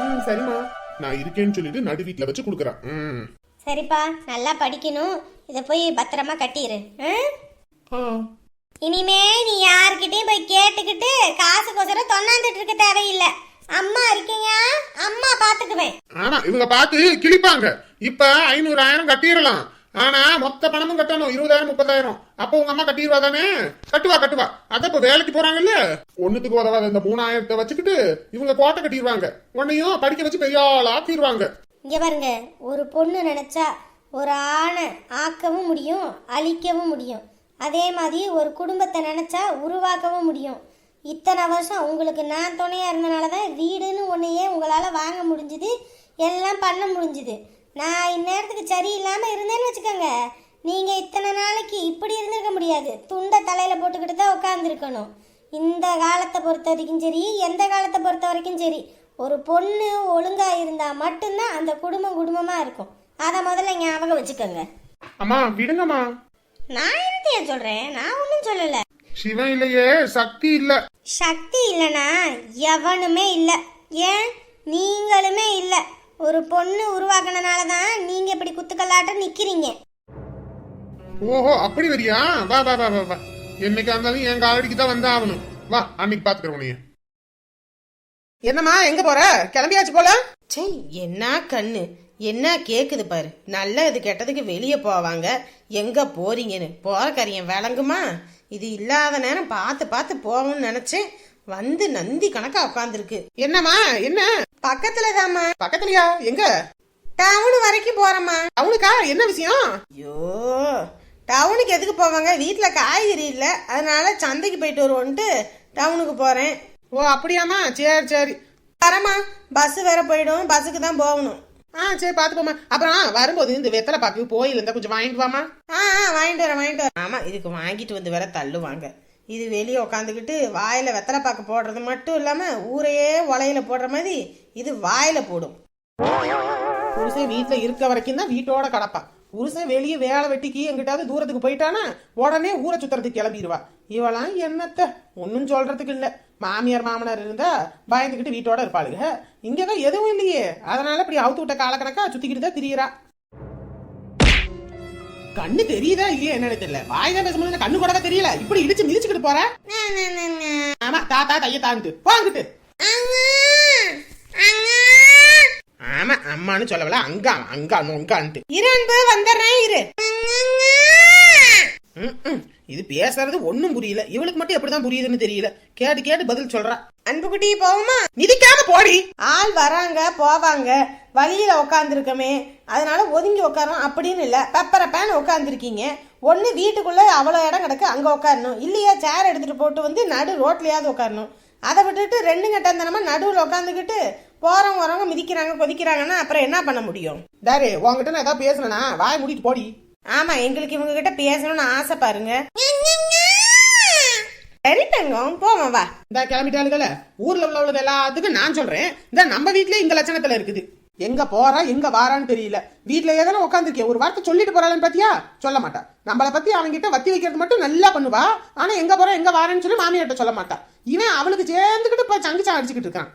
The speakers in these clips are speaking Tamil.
ம் சரிம்மா. நான் இருக்கேன்னு சொல்லிட்டு நடு வீட்டுல வச்சு கொடுக்குறேன். ம். சரிப்பா நல்லா படிக்கணும். இதை போய் பத்திரமா கட்டிடு ம்? ஆ. இனிமே நீ யார்கிட்டயும் போய் கேட்டுக்கிட்டு காசுக்கோசரம் தொண்ணாந்துட்டு இருக்க தேவையில்லை. அம்மா இருக்கீங்க அம்மா பாத்துக்குவேன். ஆனா இவங்க பார்த்து கிழிப்பாங்க. இப்ப ஐநூறாயிரம் கட்டிடலாம். ஆனா மொத்த பணமும் கட்டணும். இருபதாயிரம் முப்பதாயிரம். அப்போ உங்க அம்மா கட்டிடுவா தானே? கட்டுவா கட்டுவா. அத இப்ப வேலைக்கு போறாங்கல்ல? ஒண்ணுத்துக்கு உதவாத இந்த மூணாயிரத்தை வச்சுக்கிட்டு இவங்க கோட்டை கட்டிடுவாங்க உன்னையும் படிக்க வச்சு பெரிய ஆள் ஆக்கிடுவாங்க இங்க பாருங்க ஒரு பொண்ணு நினைச்சா ஒரு ஆணை ஆக்கவும் முடியும் அழிக்கவும் முடியும். அதே மாதிரி ஒரு குடும்பத்தை நினைச்சா உருவாக்கவும் முடியும். இத்தனை வருஷம் உங்களுக்கு நான் துணையா இருந்தனால தான் வீடுன்னு ஒன்றையே உங்களால் வாங்க முடிஞ்சுது எல்லாம் பண்ண முடிஞ்சுது. நான் இந்நேரத்துக்கு சரியில்லாமல் இருந்தேன்னு வச்சுக்கோங்க. நீங்கள் இத்தனை நாளைக்கு இப்படி இருந்திருக்க முடியாது. துண்டை தலையில் போட்டுக்கிட்டு தான் உட்காந்துருக்கணும் இந்த காலத்தை பொறுத்த வரைக்கும் சரி எந்த காலத்தை பொறுத்த வரைக்கும் சரி ஒரு பொண்ணு ஒழுங்கா இருந்தா மட்டும்தான் அந்த குடும்பம் குடும்பமா இருக்கும். அதை முதல்ல ஞாபகம் வச்சுக்கோங்க. அம்மா விடுங்கம்மா. நான் என்னத்தைய சொல்றேன்? நான் ஒன்றும் சொல்லல. சிவன் இல்லையே சக்தி இல்ல. சக்தி இல்லைனா எவனுமே இல்லை. ஏன்? நீங்களுமே இல்லை. ஒரு பொண்ணு உருவாக்குனனால தான் நீங்க இப்படி குத்துக்கல்லாட்டம் நிக்கிறீங்க. ஓஹோ அப்படி வரியா? வா வா வா வா வா. என்னைக்கா இருந்தாலும் என் காலடிக்கு தான் வந்தா ஆகணும் வா அன்னைக்கு பாத்துக்கிறேன் உன்னைய. என்னம்மா எங்க போற? கிளம்பியாச்சு போல? சே என்ன கண்ணு? என்ன கேக்குது பாரு. நல்லது கெட்டதுக்கு வெளியே போவாங்க. எங்க போறீங்கன்னு? போற கரியம் விளங்குமா? இது இல்லாத நேரம் பார்த்து பார்த்து போவோம்னு நினைச்சேன். வந்து நந்தி கணக்கா உட்காந்துருக்கு என்னம்மா என்ன? பக்கத்துல தாம்மா பக்கத்துலயா? எங்க? டவுன் வரைக்கும் போறேம்மா. டவுனுக்கா? என்ன விஷயம்? ஐயோ டவுனுக்கு எதுக்கு போவாங்க? வீட்டுல காய்கறி இல்ல. அதனால சந்தைக்கு போயிட்டு வருவோன்ட்டு டவுனுக்கு போறேன். ஓ அப்படியாம்மா. சரி சரி. வரமா பஸ் வேற போயிடும். பஸ்ஸுக்கு தான் போகணும். ஆ சரி பார்த்து போமா அப்புறம் வரும்போது இந்த வெத்தலை பாக்கு போயில் இருந்தா கொஞ்சம் வாங்கிட்டு வாமா ஆ ஆ, வாங்கிட்டு வரேன் வாங்கிட்டு வரேன். ஆமா இதுக்கு வாங்கிட்டு வந்து வேற தள்ளுவாங்க. இது வெளியே உட்காந்துக்கிட்டு வாயில் வெத்தலை பாக்கு போடுறது மட்டும் இல்லாமல் ஊரையே உலையில போடுற மாதிரி இது வாயில போடும். புருஷன் வீட்டில் இருக்க வரைக்கும் தான் வீட்டோட கடப்பான் புருஷன் வெளியே வேலை வெட்டிக்கு எங்கிட்டாவது தூரத்துக்கு போயிட்டானா உடனே ஊரை சுத்துறதுக்கு கிளம்பிடுவா. இவெல்லாம் என்னத்த? ஒன்றும் சொல்றதுக்கு இல்லை. மாமியார் மாமனார் இருந்தா பயந்துக்கிட்டு வீட்டோட இருப்பாளுங்க இங்கே தான் எதுவும் இல்லையே. அதனால இப்படி அவுத்து விட்ட காலக்கணக்கா சுத்திக்கிட்டு தான் திரியிறா. கண்ணு தெரியுதா இல்லையா என்னன்னு தெரியல. வாய் தான் பேசும்போது கண்ணு கூட தெரியல. இப்படி இடிச்சு மிதிச்சுக்கிட்டு போற? ஆமா தாத்தா தைய தாண்டு போங்கிட்டு ஆமா அம்மான்னு சொல்லவல. அங்கா அங்கா நொங்கான்ட்டு இரு அன்பு வந்துடுறேன் இரு. இது பேசுறது ஒண்ணும் புரியல. இவளுக்கு மட்டும் எப்படிதான் புரியுதுன்னு தெரியல. கேட்டு கேட்டு பதில் சொல்றா. அன்புக்குட்டி போவோமா? மிதிக்காம போடி. ஆள் வராங்க போவாங்க. வழியில உட்காந்துருக்கமே அதனால ஒதுங்கி உட்காரோம் அப்படின்னு இல்ல. பெப்பர பேன் உட்காந்துருக்கீங்க ஒண்ணு வீட்டுக்குள்ள அவ்வளவு இடம் கிடக்கு அங்க உட்காரணும் இல்லையா சேர் எடுத்துட்டு போட்டு வந்து நடு ரோட்லயாவது உட்காரணும் அதை விட்டுட்டு ரெண்டு கட்டந்தனமா நடுவில் உட்காந்துக்கிட்டு போறவங்க வரவங்க மிதிக்கிறாங்க கொதிக்கிறாங்கன்னா அப்புறம் என்ன பண்ண முடியும்? தாரு உங்ககிட்ட நான் ஏதாவது பேசணும்னா வாய் மூடிட்டு போடி. ஆமா எங்களுக்கு இவங்க கிட்ட பேசணும்னு ஆசை பாருங்க. சரி தங்கம் போவோம் வா. இந்த கிளம்பிட்டாளுகள ஊர்ல உள்ளவங்க எல்லாத்துக்கும் நான் சொல்றேன். இந்த நம்ம வீட்லயே இந்த லட்சணத்துல இருக்குது. எங்க போறா எங்க வாரான்னு தெரியல. வீட்ல ஏதான உட்காந்துருக்கே ஒரு வார்த்தை சொல்லிட்டு போறாளன்னு பாத்தியா? சொல்ல மாட்டா. நம்மள பத்தி அவன்கிட்ட வத்தி வைக்கிறது மட்டும் நல்லா பண்ணுவா. ஆனா எங்க போறா எங்க வாரேன்னு சொல்லி மாமியார்ட்ட சொல்ல மாட்டா. இவன் அவளுக்கு சேர்ந்துக்கிட்டு இப்ப சங்கிச்சா அடிச்சுக்கிட்டு இருக்கான்.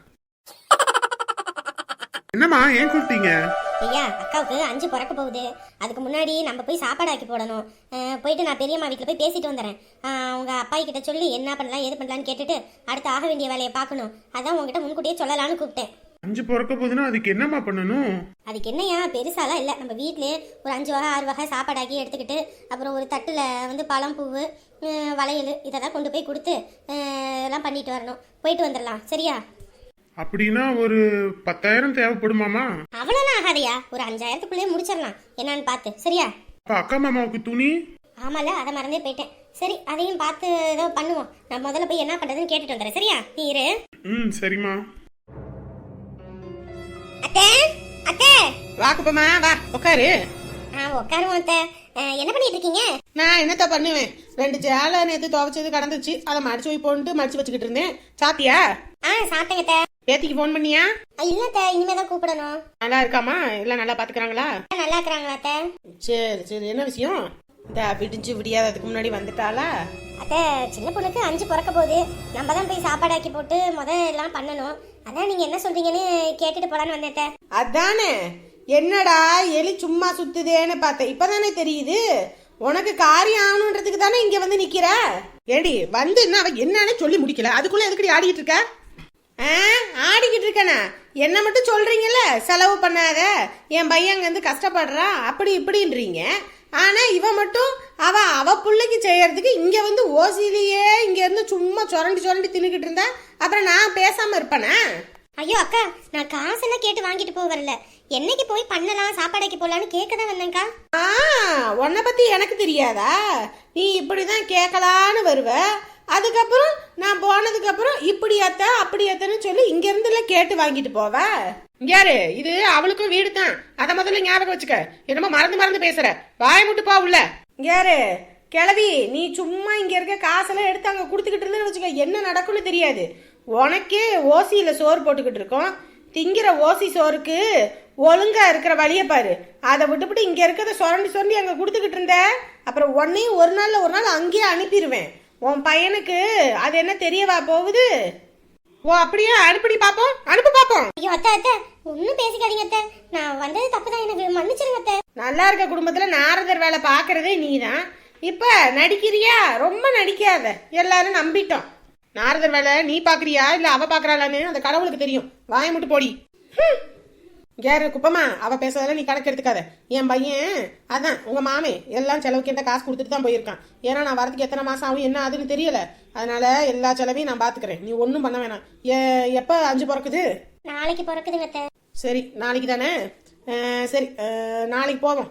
என்னம்மா ஏன் கூப்பிட்டீங்க? ஐயா அக்காவுக்கு அஞ்சு பிறக்க போகுது. அதுக்கு முன்னாடி நம்ம போய் சாப்பாடு ஆக்கி போடணும். போயிட்டு நான் பெரியம்மா வீட்டில் போய் பேசிட்டு வந்துடுறேன் அஹ், உங்க அப்பாய் கிட்ட சொல்லி என்ன பண்ணலாம் ஏது பண்ணலாம்னு கேட்டுட்டு அடுத்து ஆக வேண்டிய வேலையை பார்க்கணும். அதான் உங்ககிட்ட முன்கூட்டியே சொல்லலாம்னு கூப்பிட்டேன். அஞ்சு பிறக்க போகுதுன்னா அதுக்கு என்னம்மா பண்ணணும்? அதுக்கு என்னையா பெருசாலாம் இல்லை. நம்ம வீட்டிலே ஒரு அஞ்சு வகை ஆறு வகை சாப்பாடாக்கி எடுத்துக்கிட்டு அப்புறம் ஒரு தட்டில் வந்து பழம் பூவு அஹ், வளையல் இதெல்லாம் கொண்டு போய் கொடுத்து எல்லாம் பண்ணிட்டு வரணும். போயிட்டு வந்துடலாம் சரியா? அப்படின்னா ஒரு பத்தாயிரம் தேவைப்படுமாமா? அவ்வளோலாம் ஆகாதையா. ஒரு அஞ்சாயிரத்துக்குள்ளேயே முடிச்சிடலாம். என்னன்னு பார்த்து. சரியா? அப்ப அக்கா மாமாவுக்கு துணி? ஆமால அதை மறந்தே போயிட்டேன். சரி அதையும் பார்த்து ஏதோ பண்ணுவோம். நான் முதல்ல போய் என்ன பண்ணுறதுன்னு கேட்டுட்டு வந்துடுறேன். சரியா? நீ இரு. ம் சரிம்மா. அத்தே? அத்தே? வாக்குப்பமா வா உட்காரு. ஆ உட்காருவோம் அத்தை. அஹ், என்ன பண்ணிட்டு இருக்கீங்க? நான் என்னத்த பண்ணுவேன்? ரெண்டு சேலை நேத்து துவைச்சது கடந்துச்சு. அதை மடிச்சு போய் போட்டு மடிச்சு வச்சுக்கிட்டு இருந்தேன். சாப்பிட்டியா? ஆ சாப்பிட்டேங்க அத்தை. பேத்திக்கு ஃபோன் பண்ணியா? இல்ல அத்தை இனிமே தான் கூப்பிடணும். நல்லா இருக்காமா எல்லாம் நல்லா பாத்துக்கிறாங்களா? நல்லா இருக்கிறாங்களா அத்தை? சரி சரி. என்ன விஷயம்? இந்த விடிஞ்சு விடியாததுக்கு முன்னாடி வந்துட்டாளா? அத்தை சின்ன பொண்ணுக்கு அஞ்சு பிறக்க போகுது. நம்ம தான் போய் சாப்பாடாக்கி போட்டு முத எல்லாம் பண்ணணும். அதான் நீங்க என்ன சொல்றீங்கன்னு கேட்டுட்டு போலான்னு வந்தேன் அத்தை. அதானே? என்னடா எலி சும்மா சுத்துதேன்னு பார்த்தேன். இப்பதானே தெரியுது? உனக்கு காரியம் ஆகணுன்றதுக்கு தானே இங்க வந்து நிக்கிற? ஏடி வந்து என்ன அவ என்னன்னு சொல்லி முடிக்கல. அதுக்குள்ள எதுக்கடி ஆடிக்கிட்டு இருக்க? ஆடிக்கிட்டு இருக்கேனா. என்ன மட்டும் சொல்றீங்கல்ல? செலவு பண்ணாத. என் பையன் அங்க இருந்து கஷ்டப்படுறான் அப்படி இப்படின்றீங்க. ஆனா இவ மட்டும் அவ அவ பிள்ளைக்கு செய்யறதுக்கு இங்க வந்து ஓசிலேயே இங்க இருந்து சும்மா சுரண்டி சுரண்டி தின்னுக்கிட்டு இருந்தா அப்புறம் நான் பேசாம இருப்பேனா? ஐயோ அக்கா நான் காசெல்லாம் கேட்டு வாங்கிட்டு போக வரல. என்னைக்கு போய் பண்ணலாம் சாப்பாடாக்கி போலான்னு கேட்க தான் வந்தேன்க்கா. ஆ உன்னை பத்தி எனக்கு தெரியாதா? நீ இப்படிதான் கேட்கலான்னு வருவ. அதுக்கப்புறம் நான் போனதுக்கு அப்புறம் இப்படி அத்த அப்படி அத்தன்னு சொல்லி இங்க இருந்துல கேட்டு வாங்கிட்டு போவ. யாரு? இது அவளுக்கும் வீடு தான் அத முதல்ல ஞாபகம் வச்சுக்க. என்னமோ மறந்து மறந்து பேசுற. வாய் முட்டு பா உள்ள. யாரு? கிளவி நீ சும்மா இங்க இருக்க காசெல்லாம் எடுத்து அங்க கொடுத்துக்கிட்டு இருந்தேன்னு வச்சுக்க என்ன நடக்கும்னு தெரியாது. உனக்கே ஓசியில சோறு போட்டுக்கிட்டு இருக்கோம். திங்கிற ஓசி சோறுக்கு ஒழுங்கா இருக்கிற வழிய பாரு. அதை விட்டுவிட்டு இங்க இருக்கிறத சுரண்டி சுரண்டி அங்க கொடுத்துக்கிட்டு இருந்த. அப்புறம் உன்னையும் ஒரு நாள்ல ஒரு நாள் அங்கேயே அனுப்பிடுவேன் உன் பையனுக்கு அது என்ன தெரியவா போகுது? ஓ அப்படியே அனுப்பி பாப்போம். அனுப்பி பாப்போம். ஐயோ அத்தை அத்தை ஒன்றும் பேசிக்காதீங்க அத்தை. நான் வந்தது தப்பு தான் எனக்கு மன்னிச்சிருங்க அத்தை. நல்லா இருக்க குடும்பத்துல நாரதர் வேலை பாக்குறதே நீதான். இப்ப நடிக்கிறியா? ரொம்ப நடிக்காத. எல்லாரும் நம்பிட்டோம். நாரதர் வேலை நீ பாக்குறியா? இல்ல அவ பாக்குறாளான்னு அந்த கடவுளுக்கு தெரியும். வாய மட்டும் போடி. ஹம். யாரு குப்பமா அவ பேசுறதெல்லாம் நீ கணக்கு எடுத்துக்காத. என் பையன் அதான் உங்க மாமே எல்லாம் செலவுக்கு என்கிட்ட காசு கொடுத்துட்டு தான் போயிருக்கான். ஏன்னா நான் வரதுக்கு எத்தனை மாசம் ஆகும் என்ன ஆகுதுன்னு தெரியல. அதனால எல்லா செலவையும் நான் பாத்துக்கிறேன். நீ ஒன்றும் பண்ண வேணாம். எப்ப அஞ்சு பிறக்குது? நாளைக்கு பிறக்குதுங்க அத்தை. சரி நாளைக்கு தானே? சரி நாளைக்கு போவோம்.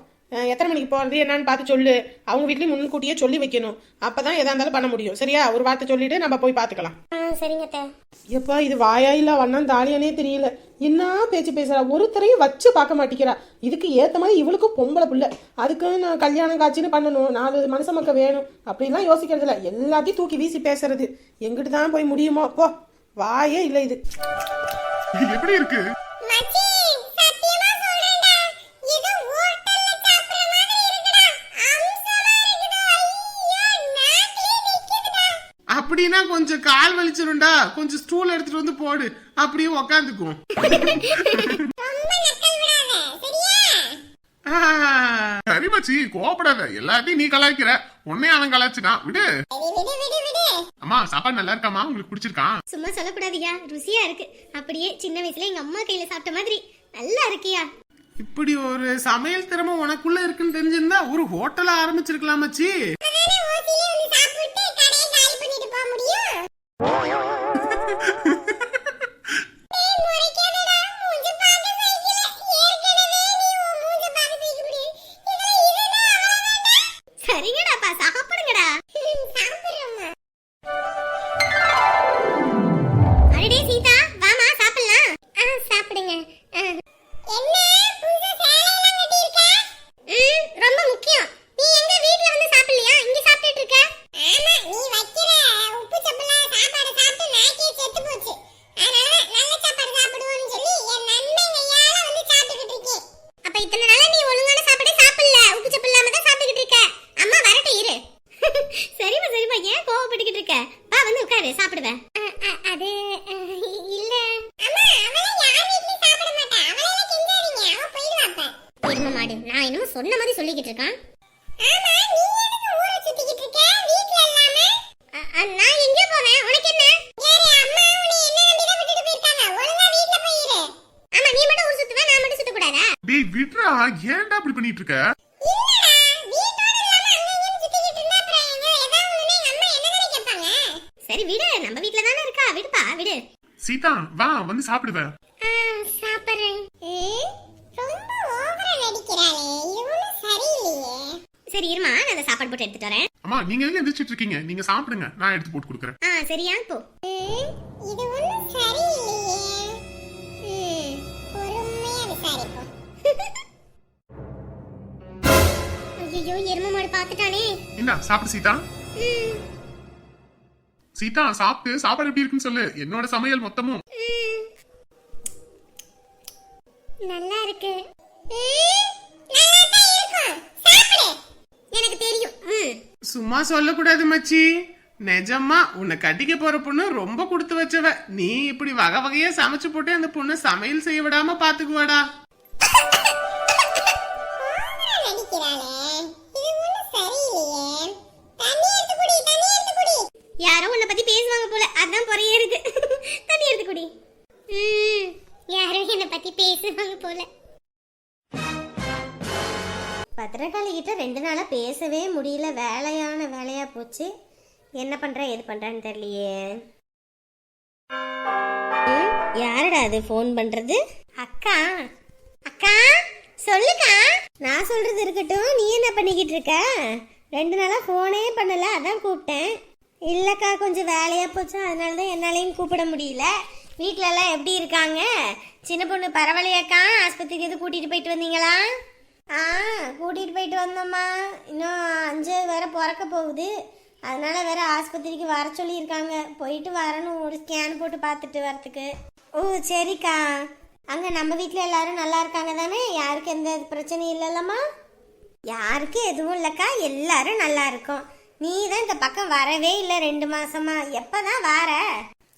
எத்தனை மணிக்கு போகிறது என்னன்னு பார்த்து சொல்லு. அவங்க வீட்லேயும் முன்கூட்டியே சொல்லி வைக்கணும். அப்போ தான் எதா இருந்தாலும் பண்ண முடியும். சரியா? ஒரு வார்த்தை சொல்லிட்டு நம்ம போய் பார்த்துக்கலாம். சரிங்க அத்தை. எப்பா இது வாயா இல்ல வண்ணம் தாலியானே தெரியல. என்ன பேச்சு பேசுறா? ஒருத்தரையும் வச்சு பார்க்க மாட்டேங்கிறா இதுக்கு ஏத்த மாதிரி இவளுக்கும் பொம்பளை புள்ள. அதுக்கு நான் கல்யாணம் காட்சின்னு பண்ணணும். நாலு மனுஷ மக்க வேணும். அப்படிலாம் யோசிக்கிறது இல்ல எல்லாத்தையும் தூக்கி வீசி பேசுறது. எங்கிட்டு தான் போய் முடியுமோ? போ. வாயே இல்லை இது. எப்படி இருக்கு? அப்படின்னா கொஞ்சம் கால் வலிச்சிரும்டா. கொஞ்சம் ஸ்டூல் எடுத்துட்டு வந்து போடு. அப்படியே உக்காந்துக்கும் சரி மச்சி கோவப்படாத. எல்லாத்தையும் நீ கலாய்க்கிற. உன்னை அவன் விடு விடு. அம்மா சாப்பாடு நல்லா இருக்காமா உங்களுக்கு பிடிச்சிருக்கான் சும்மா சொல்லக்கூடாதியா ருசியா இருக்கு. அப்படியே சின்ன வயசுல எங்க அம்மா கையில சாப்பிட்ட மாதிரி நல்லா இருக்கியா? இப்படி ஒரு சமையல் திறமை உனக்குள்ள இருக்குன்னு தெரிஞ்சிருந்தா ஒரு ஹோட்டல ஆரம்பிச்சிருக்கலாம் மச்சி. நான் என்னமோ சொன்ன மாதிரி சொல்லிக்கிட்டு இருக்கான். ஆமா நீ எதுக்கு ஊரை சுத்திக்கிட்டு இருக்க? வீட்ல இல்லாம? நான் எங்க போவேன்? உனக்கு என்ன? யாரு அம்மா உன்னை என்ன நம்பி தான் விட்டுட்டு போயிருக்காங்க? ஒழுங்கா வீட்ல போய் இரு. ஆமா நீ மட்டும் ஊர் சுத்துவ நான் மட்டும் சுத்த கூடாதா டேய் விட்றா. ஏன்டா இப்படி பண்ணிட்டு இருக்க? சரி விடு. நம்ம வீட்ல தானே இருக்கா? விடுப்பா விடு. சீதா வா வந்து சாப்பிடுவேன் சாப்பிடுறேன். சரி இருமா நான் அந்த சாப்பாடு போட்டு எடுத்துட்டு வரேன். அம்மா நீங்க எங்க எந்திரிச்சிட்டு இருக்கீங்க? நீங்க சாப்பிடுங்க. நான் எடுத்து போட்டு கொடுக்குறேன். ஆ சரியா போ? இது ஒன்றும் சரியில்லையே. பொறுமையா விசாரிப்போம் ஐயோ எரும மாடு பார்த்துட்டானே. என்ன சாப்பிடு சீதா. சீதா சாப்பிட்டு சாப்பாடு எப்படி இருக்குன்னு சொல்லு. என்னோட சமையல் மொத்தமும். நல்லா இருக்கு எனக்கு தெரியும் சும்மா சொல்லக்கூடாது மச்சி. நிஜமா உன்னை கட்டிக்க போற பொண்ணு ரொம்ப கொடுத்து வச்சவ. நீ இப்படி வகை வகையா சமைச்சு போட்டு அந்த பொண்ணு சமையல் செய்ய விடாம பாத்துக்குவாடா. யாரோ உன்னை பத்தி பேசுவாங்க போல. அதான் பொறையே இருக்கு. தண்ணி எடுத்து குடி. ம், யாரோ என்னை பத்தி பேசுவாங்க போல. பத்திரக்காளிகிட்ட ரெண்டு நாளாக பேசவே முடியல. வேலையான வேலையாக போச்சு. என்ன பண்ற எது பண்ணுறான்னு தெரியலையே. யாருடா அது ஃபோன் பண்ணுறது அக்கா அக்கா சொல்லுக்கா. நான் சொல்கிறது இருக்கட்டும். நீ என்ன பண்ணிக்கிட்டு இருக்க? ரெண்டு நாளாக ஃபோனே பண்ணல அதான் கூப்பிட்டேன். இல்லைக்கா கொஞ்சம் வேலையாக போச்சு. அதனால தான் என்னாலையும் கூப்பிட முடியல. வீட்டிலலாம் எப்படி இருக்காங்க? சின்ன பொண்ணு பரவாயில்லையாக்கா? ஆஸ்பத்திரிக்கு எதுவும் கூட்டிகிட்டு போயிட்டு வந்தீங்களா? ஆ கூட்டிகிட்டு போயிட்டு வந்தோம்மா. இன்னும் அஞ்சு வேற பிறக்க போகுது. அதனால வேற ஆஸ்பத்திரிக்கு வர சொல்லியிருக்காங்க. போயிட்டு வரணும். ஒரு ஸ்கேன் போட்டு பார்த்துட்டு வரத்துக்கு ஓ சரிக்கா. அங்கே நம்ம வீட்டில் எல்லாரும் நல்லா இருக்காங்க தானே? யாருக்கு எந்த பிரச்சனையும் இல்லைல்லம்மா? யாருக்கு எதுவும் இல்லைக்கா. எல்லாரும் நல்லா இருக்கும். நீ தான் இந்த பக்கம் வரவே இல்லை ரெண்டு மாசமா. எப்பதான் வர?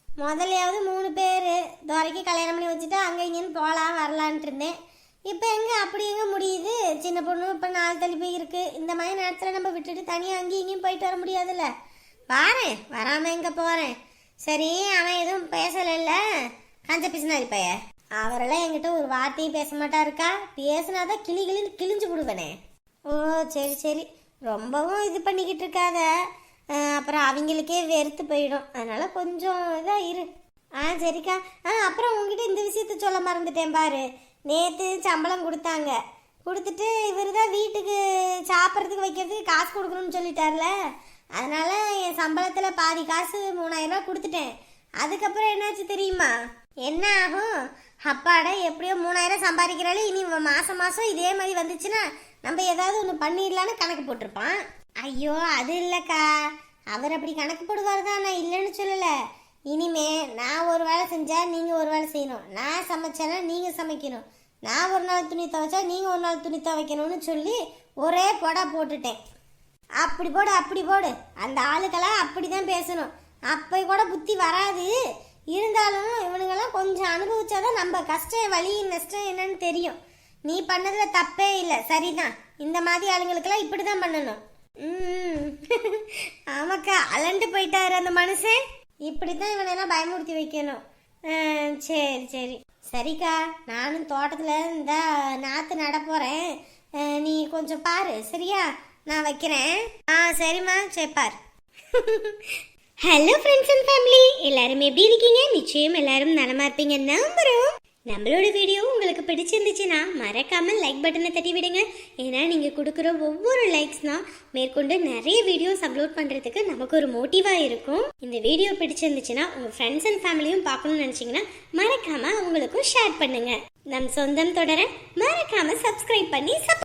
முதலையாவது மூணு பேர். துறைக்கு கல்யாணம் பண்ணி வச்சுட்டு அங்கே இங்கேன்னு போகலாம் வரலான்ட்டு இருந்தேன். இப்போ எங்கே? அப்படி எங்கே முடியுது? சின்ன பொண்ணு இப்போ நாலு போய் இருக்கு. இந்த மாதிரி நேரத்தில் நம்ம விட்டுட்டு தனியாக அங்கேயும் இங்கேயும் போயிட்டு வர முடியாதுல்ல? வாரேன் வராமல் எங்கே போகிறேன் சரி அவன் எதுவும் பேசலைல்ல? கஞ்ச பிசினாரி பைய. அவரெல்லாம் என்கிட்ட ஒரு வார்த்தையும் பேச மாட்டா இருக்கா பேசினாதான் கிளி கிளின்னு கிழிஞ்சு விடுவனே. ஓ சரி சரி. ரொம்பவும் இது பண்ணிக்கிட்டு இருக்காத. அப்புறம் அவங்களுக்கே வெறுத்து போயிடும். அதனால கொஞ்சம் இதாக இரு. ஆ சரிக்கா. ஆ அப்புறம் உங்ககிட்ட இந்த விஷயத்த சொல்ல மறந்துட்டேன் பாரு. நேற்று சம்பளம் கொடுத்தாங்க. கொடுத்துட்டு இவர் தான் வீட்டுக்கு சாப்பிட்றதுக்கு வைக்கிறதுக்கு காசு கொடுக்கணும்னு சொல்லிட்டார்ல. அதனால் என் சம்பளத்தில் பாதி காசு மூணாயிரரூபா கொடுத்துட்டேன். அதுக்கப்புறம் என்னாச்சு தெரியுமா? என்ன ஆகும்? அப்பாடா எப்படியோ மூணாயிரம் சம்பாதிக்கிறாலே இனி மாதம் மாதம் இதே மாதிரி வந்துச்சுன்னா நம்ம ஏதாவது ஒன்று பண்ணிடலான்னு கணக்கு போட்டிருப்பான். ஐயோ அது இல்லைக்கா. அவர் அப்படி கணக்கு போடுவார் தான் நான் இல்லைன்னு சொல்லலை. இனிமே நான் ஒரு வேலை செஞ்சா நீங்கள் ஒரு வேலை செய்யணும். நான் சமைச்சேன்னா நீங்கள் சமைக்கணும். நான் ஒரு நாள் துணி துவைச்சா நீங்கள் ஒரு நாள் துணி துவைக்கணும்னு சொல்லி ஒரே போடா போட்டுட்டேன். அப்படி போடு அப்படி போடு. அந்த ஆளுக்கெல்லாம் அப்படிதான் பேசணும். அப்போ கூட புத்தி வராது. இருந்தாலும் இவனுங்கெல்லாம் கொஞ்சம் அனுபவிச்சாதான் நம்ம கஷ்டம் வலி நஷ்டம் என்னன்னு தெரியும். நீ பண்ணதுல தப்பே இல்லை. சரிதான். இந்த மாதிரி ஆளுங்களுக்கெல்லாம் இப்படி தான் பண்ணணும். ம் ஆமாக்கா அலண்டு போயிட்டாரு அந்த மனுஷன். இப்படி தான் இவனெல்லாம் பயமுறுத்தி வைக்கணும். சரி சரி. சரிக்கா நானும் தோட்டத்தில் இந்த நாற்று நட போகிறேன் நீ கொஞ்சம் பாரு சரியா? நான் வைக்கிறேன். ஆ சரிம்மா சரி பாரு. ஹலோ ஃப்ரெண்ட்ஸ் அண்ட் ஃபேமிலி எல்லாரும் எப்படி இருக்கீங்க? நிச்சயம் எல்லாரும் நலமா இருப்பீங்க நம்புறோம். நம்மளோட வீடியோ உங்களுக்கு பிடிச்சிருந்துச்சுன்னா மறக்காமல் லைக் பட்டனை தட்டி விடுங்க ஏன்னா நீங்கள் கொடுக்குற ஒவ்வொரு லைக்ஸ் தான் மேற்கொண்டு நிறைய வீடியோஸ் அப்லோட் பண்ணுறதுக்கு நமக்கு ஒரு மோட்டிவாக இருக்கும். இந்த வீடியோ பிடிச்சிருந்துச்சுன்னா உங்கள் ஃப்ரெண்ட்ஸ் அண்ட் ஃபேமிலியும் பார்க்கணும்னு நினச்சிங்கன்னா மறக்காமல் அவங்களுக்கும் ஷேர் பண்ணுங்கள் நம் சொந்தம் தொடர மறக்காமல் சப்ஸ்கிரைப் பண்ணி